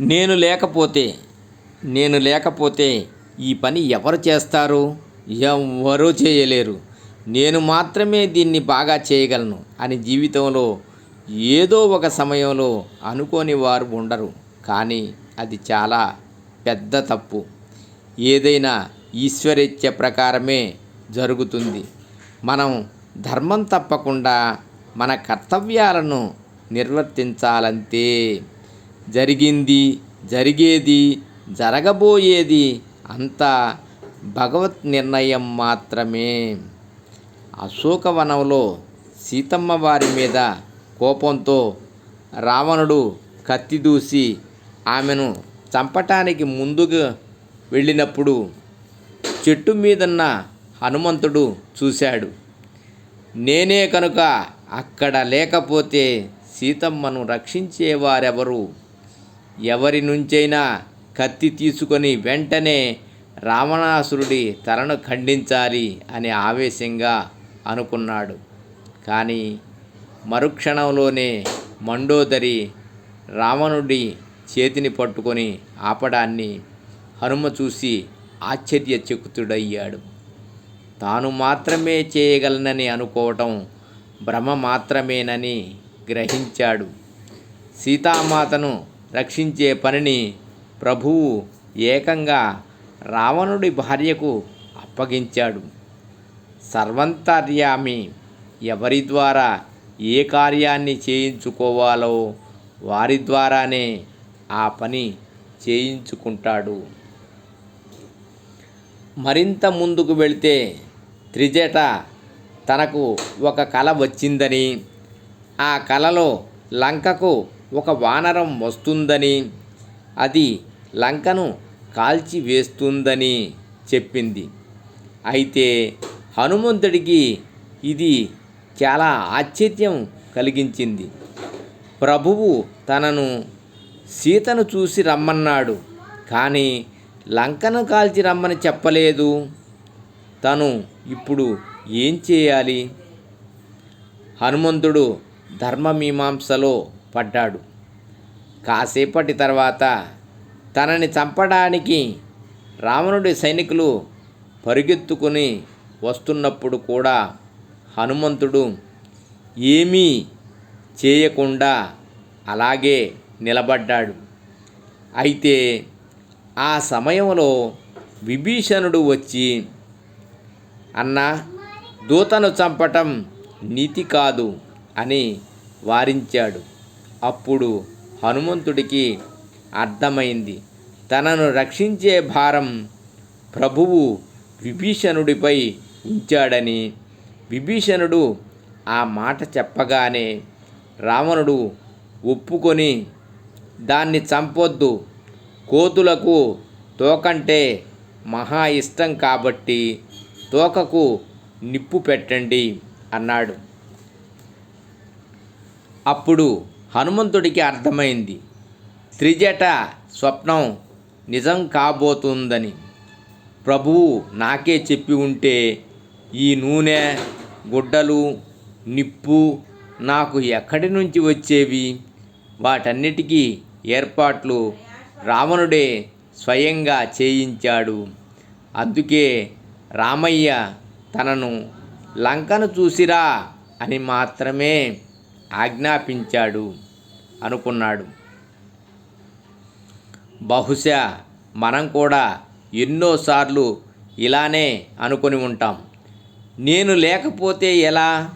నేను లేకపోతే నేను లేకపోతే ఈ పని ఎవరు చేస్తారు? ఎవ్వరూ చేయలేరు. నేను మాత్రమే దీన్ని బాగా చేయగలను అని జీవితంలో ఏదో ఒక సమయంలో అనుకోని వారు ఉండరు. కానీ అది చాలా పెద్ద తప్పు. ఏదైనా ఈశ్వరేచ్ఛ ప్రకారమే జరుగుతుంది. మనం ధర్మం తప్పకుండా మన కర్తవ్యాలను నిర్వర్తించాలంతే. జరిగింది జరిగేది జరగబోయేది అంతా భగవత్ నిర్ణయం మాత్రమే. అశోకవనంలో సీతమ్మ వారి మీద కోపంతో రావణుడు కత్తి దూసి ఆమెను చంపటానికి ముందుకు వెళ్ళినప్పుడు చెట్టు మీదన్న హనుమంతుడు చూశాడు. నేనే కనుక అక్కడ లేకపోతే సీతమ్మను రక్షించేవారెవరు? ఎవరి నుంచైనా కత్తి తీసుకొని వెంటనే రావణాసురుడి తలను ఖండించాలి అని ఆవేశంగా అనుకున్నాడు. కానీ మరుక్షణంలోనే మండోదరి రావణుడి చేతిని పట్టుకొని ఆపడాన్ని హనుమ చూసి ఆశ్చర్యచకుతుడయ్యాడు. తాను మాత్రమే చేయగలనని అనుకోవటం భ్రమ మాత్రమేనని గ్రహించాడు. సీతామాతను రక్షించే పనిని ప్రభువు ఏకంగా రావణుడి భార్యకు అప్పగించాడు. సర్వంతర్యామి ఎవరి ద్వారా ఏ కార్యాన్ని చేయించుకోవాలో వారి ద్వారానే ఆ పని చేయించుకుంటాడు. మరింత ముందుకు వెళితే త్రిజట తనకు ఒక కళ వచ్చిందని ఆ కలలో లంకకు ఒక వానరం వస్తుందని అది లంకను కాల్చి వేస్తుందని చెప్పింది. అయితే హనుమంతుడికి ఇది చాలా ఆశ్చర్యం కలిగించింది. ప్రభువు తనను సీతను చూసి రమ్మన్నాడు కానీ లంకను కాల్చి రమ్మని చెప్పలేదు. తను ఇప్పుడు ఏం చేయాలి? హనుమంతుడు ధర్మమీమాంసలో పడ్డాడు. కాసేపటి తర్వాత తనని చంపడానికి రావణుడి సైనికులు పరుగెత్తుకుని వస్తున్నప్పుడు కూడా హనుమంతుడు ఏమీ చేయకుండా అలాగే నిలబడ్డాడు. అయితే ఆ సమయంలో విభీషణుడు వచ్చి అన్న దూతను చంపటం నీతి కాదు అని వారించాడు. అప్పుడు హనుమంతుడికి అర్థమైంది. తనను రక్షించే భారం ప్రభువు విభీషణుడిపై ఉంచాడని. విభీషణుడు ఆ మాట చెప్పగానే రావణుడు ఒప్పుకొని దాన్ని చంపొద్దు. కోతులకు తోకంటే మహా ఇష్టం కాబట్టి తోకకు నిప్పు పెట్టండి అన్నాడు. అప్పుడు హనుమంతుడికి అర్థమైంది. త్రిజట స్వప్నం నిజం కాబోతుందని. ప్రభువు నాకే చెప్పి ఉంటే ఈ నూనె గుడ్డలు నిప్పు నాకు ఎక్కడి నుంచి వచ్చేవి? వాటన్నిటికీ ఏర్పాట్లు రావణుడే స్వయంగా చేయించాడు. అందుకే రామయ్య తనను లంకను చూసిరా అని మాత్రమే ఆజ్ఞాపించాడు. అనుకున్నాడు. బహుశా మనం కూడా ఎన్నోసార్లు ఇలానే అనుకొని ఉంటాం. నేను లేకపోతే ఎలా?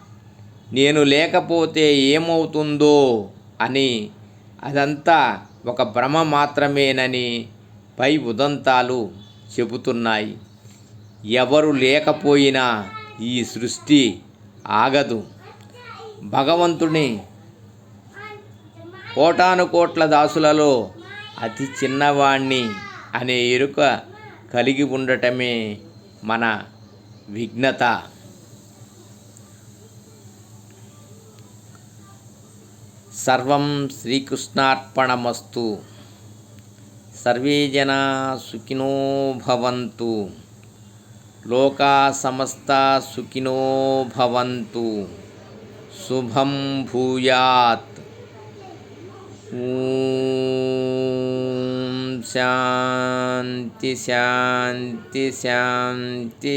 నేను లేకపోతే ఏమవుతుందో అని అదంతా ఒక భ్రమ మాత్రమేనని పై ఉదంతాలు చెబుతున్నాయి. ఎవరు లేకపోయినా ఈ సృష్టి ఆగదు. భగవంతుని కోటాను కోట్ల దాసులలో అతి చిన్నవాణ్ణి అనే ఎరుక కలిగి ఉండటమే మన విఘ్నత. సర్వం శ్రీకృష్ణార్పణమస్తు. సర్వే జనా సుఖినో భవంతు. లోకా సమస్త సుఖినో భవంతు. శుభం భూయాత్. శాంతి శాంతి శాంతి